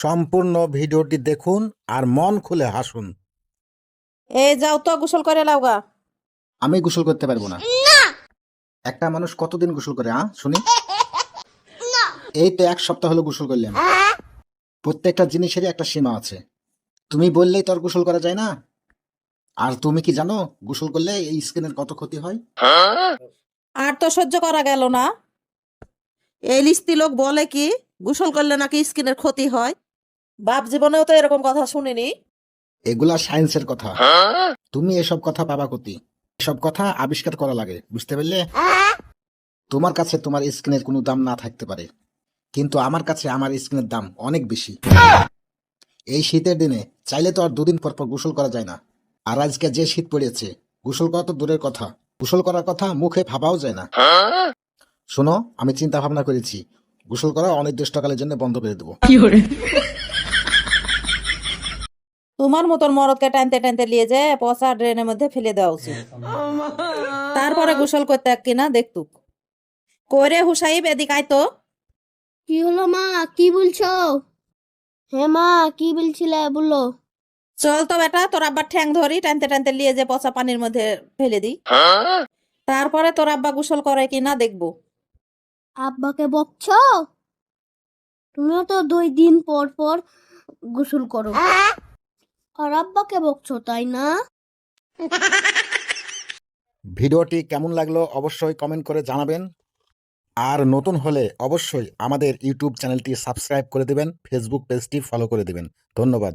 সম্পূর্ণ ভিডিওটি দেখুন আর মন খুলে হাসুন। এই যাও তো গোসল করে লাউগা আমি গোসল করতে পারব না। একটা মানুষ কতদিন গোসল করে হ্যাঁ শুনি। এই তো এক সপ্তাহ হলো গোসল করলাম। প্রত্যেকটা জিনিসেরই একটা সীমা আছে। তুমি বললেই তোর গোসল করা যায় না। আর তুমি কি জানো গোসল করলে এই স্কিনের কত ক্ষতি হয়? আর তো সহ্য করা গেল না। এই লিস্তি লোক বলে কি গোসল করলে নাকি স্কিনের ক্ষতি হয়? বাপ জীবনেও তো এরকম কথা শুনিনি। এগুলা সায়েন্সের কথা। তুমি এসব কথা পাবা কতি। এসব কথা আবিষ্কার করা লাগে বুঝতে পারলে? তোমার কাছে তোমার স্কিনের কোনো দাম না থাকতে পারে। কিন্তু আমার কাছে আমার স্কিনের দাম অনেক বেশি। এই শীতের দিনে চাইলে তো আর দুদিন পর পর গোসল করা যায় না। আর আজকে যে শীত পড়েছে গোসল করা তো দূরের কথা। গোসল করার কথা মুখে ভাবাও যায় না। শোনো আমি চিন্তা ভাবনা করেছি। গোসল করা অনির্দিষ্টকালের জন্য বন্ধ করে দেবো। তোমার মতন মরদকে টানতে টানতে নিয়ে যে পচা ড্রেনের মধ্যে ফেলে দেওয়া উচিত। তারপরে গোসল করতে কিনা দেখতুক করে হুসাইব এদিক আয় তো। কি হলো মা? কি বলছো? হ্যাঁ মা কি বলছিলে? বলল চল তো বেটা তোর আব্বার ঠ্যাং ধরি টানতে টানতে নিয়ে যে পচা পানির মধ্যে ফেলে দিই। তারপরে তোর আব্বা গোসল করে কিনা দেখব। আব্বাকে বকছো? তুমিও তো দুই দিন পর পর গোসল করো। আর আব্বাকে বকছো, তাই না? ভিডিওটি কেমন লাগল অবশ্যই কমেন্ট করে জানাবেন। আর নতুন হলে অবশ্যই আমাদের ইউটিউব চ্যানেলটি সাবস্ক্রাইব করে দেবেন, ফেসবুক পেজটি ফলো করে দেবেন। ধন্যবাদ।